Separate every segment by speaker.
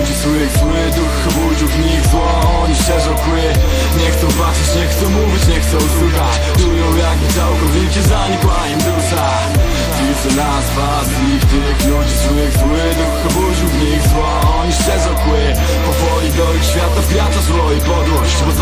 Speaker 1: ludzi złych Zły duch budził w nich zło. Oni szerzą kły. Nie chcą patrzeć, nie chcą mówić, nie chcą słuchać. Czują jakby całkowicie zanikła im dusza Widzę nas, was, ich, tych ludzi złych Zły duch budził w nich zło. Oni szerzą kły. Powoli do ich świata wkracza zło i podłość Bo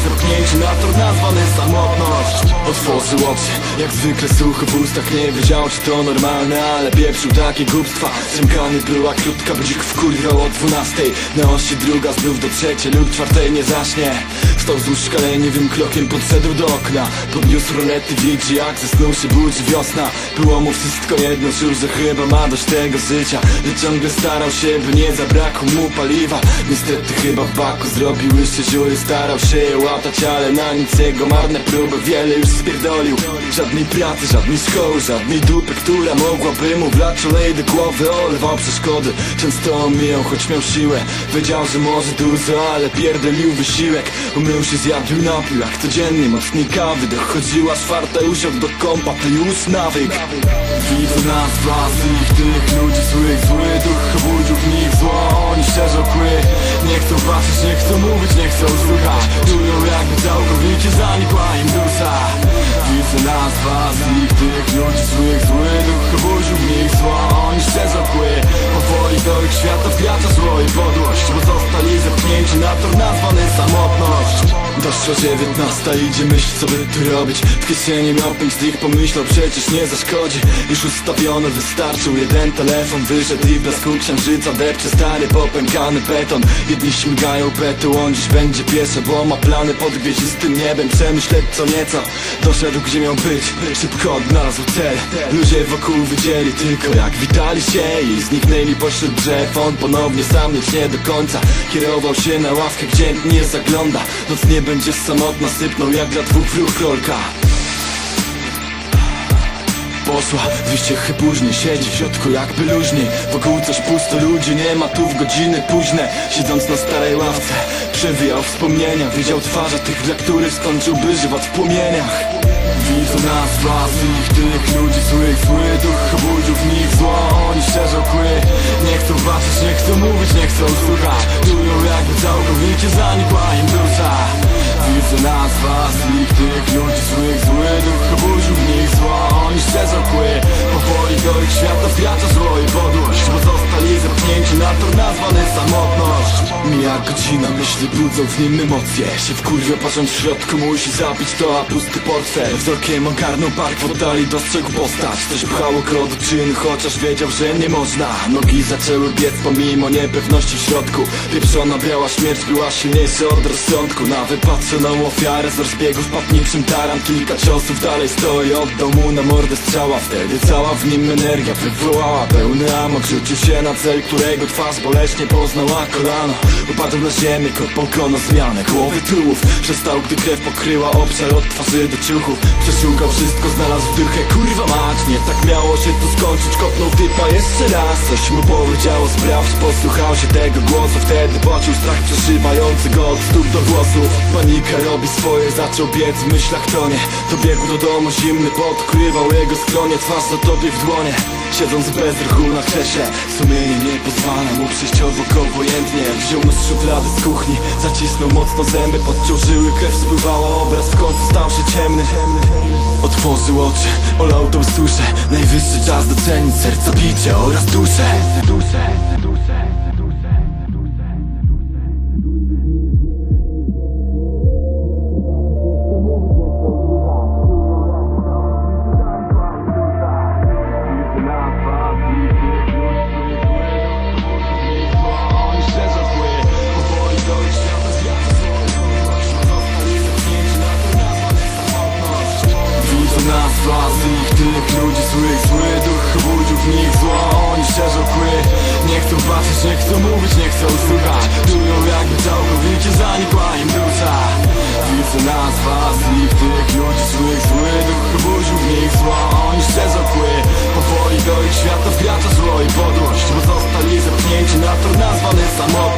Speaker 1: zepchnięci na tor nazwany samotność. Otworzył oczy, jak zwykle sucho w ustach. Nie wiedział czy to normalne, ale pieprzył takie głupstwa. Przemkany była krótka, budzik wkurwiał o dwunastej. Na osi druga znów do trzeciej lub czwartej nie zaśnie. Stał wzdłuż szkaleniowym krokiem, podszedł do okna. Podniósł rolety, widzi jak ze snu się budzi wiosna. Było mu wszystko jedno, czuł, że chyba ma dość tego życia. Lecz ciągle starał się, by nie zabrakło mu paliwa. Niestety chyba w baku zrobił jeszcze dziury Starał się je łatać, ale na nic jego marne próby Wiele już spierdolił. Żadnej pracy, żadnej szkoły, żadnej dupy Która mogłaby mu wlać olej do głowy. Olewał przeszkody, często omijał, choć miał siłę. Wiedział, że może dużo, ale pierdolił wysiłek. Umył się, zjadł napił, jak codziennie mocnej kawy. Dochodziła czwarta, usiadł do kompa, to już nawyk Widzę nas, was, tych ludzi złych Zły duch budził patrzeć, nie chcą mówić, nie chcą słuchać Czują jakby całkowicie zanikła im dusza Widzę nas, was, ich, tych ludzi złych Zły Doszło dziewiętnasta, idzie myśl co by tu robić. W kieszeni miał pięć dych, pomyślał przecież nie zaszkodzi. Już ustawiono, wystarczył jeden telefon Wyszedł i blasku księżyca depcze stary popękany beton. Jedni śmigają betu, on dziś będzie pieszo Bo ma plany pod gwieździstym niebem. Przemyśleć co nieco, doszedł gdzie miał być Szybko odnalazł cel Ludzie wokół widzieli tylko jak witali się I zniknęli pośród drzew. On ponownie sam lecz nie do końca Kierował się na ławkę, gdzie nie zagląda. Noc nie będzie samotna, sypnął jak dla dwóch wróg rolka. Poszła 200 chy później Siedzi w środku jakby luźniej. Wokół coś pusto, ludzi nie ma tu w godziny późne. Siedząc na starej ławce Przewijał wspomnienia. Widział twarze tych, dla których skończyłby żywot w płomieniach. Widzą nas, was, ich, tych ludzi złych Zły duch budził w nich zło. Oni szerzą kły. Nie chcą patrzeć, nie chcą mówić, nie chcą słuchać. Czują jakby całkowicie zanikła ich świata wkracza zło i podłość. Bo zostali zepchnięci na tor nazwany samotność Mija godzina, myśli budzą w nim emocje. Się wkurwia patrząc w środku musi zabić to, a pusty portfel. Wzrokiem ogarnął park, w oddali dostrzegł postać. Coś pchało go do czynu, chociaż wiedział, że nie można. Nogi zaczęły biec pomimo niepewności w środku. Pieprzona biała śmierć była silniejsza od rozsądku. Na wypatrzoną ofiarę z rozbiegu wpadł niczym taran. Kilka ciosów dalej stoi, oddał mu na mordę strzała. Wtedy cała w nim energia wywołała pełny amok. Rzucił się na cel, którego twarz boleśnie poznała kolano Upadł na ziemię, kopał go na zmianę. Głowy tułów przestał, gdy krew pokryła obszar od twarzy do ciuchów Przeszukał wszystko, znalazł dychę, kurwa mać Nie tak miało się to skończyć, kopnął typa jeszcze raz. Coś mu powiedziało, sprawdź, posłuchał się tego głosu. Wtedy poczuł strach przeszywający go od stóp do włosów Panika robi swoje, zaczął biec w myślach tonie. Dobiegł do domu, zimny pot ukrywał jego skronie. Twarz za tobie w dłonie. Siedząc bez ruchu na krześle. Sumienie nie pozwala mu przyjść obok obojętnie. Wziął nóż z szuflady z kuchni. Zacisnął mocno zęby, podciął żyły Krew. Spływała, obraz w końcu stał się ciemny. Otworzył oczy, olał tą suszę. Najwyższy czas docenić serca bicie oraz duszę Widzą Nie chcą patrzeć, nie chcą mówić, nie chcą słuchać. Czują jakby całkowicie zanikła im dusza Widzę nas, was, ich, tych ludzi złych Zły duch budził w nich zło. Oni szerzą kły Powoli do ich świata wkracza zło i podłość Bo zostali zepchnięci na tor nazwany samotność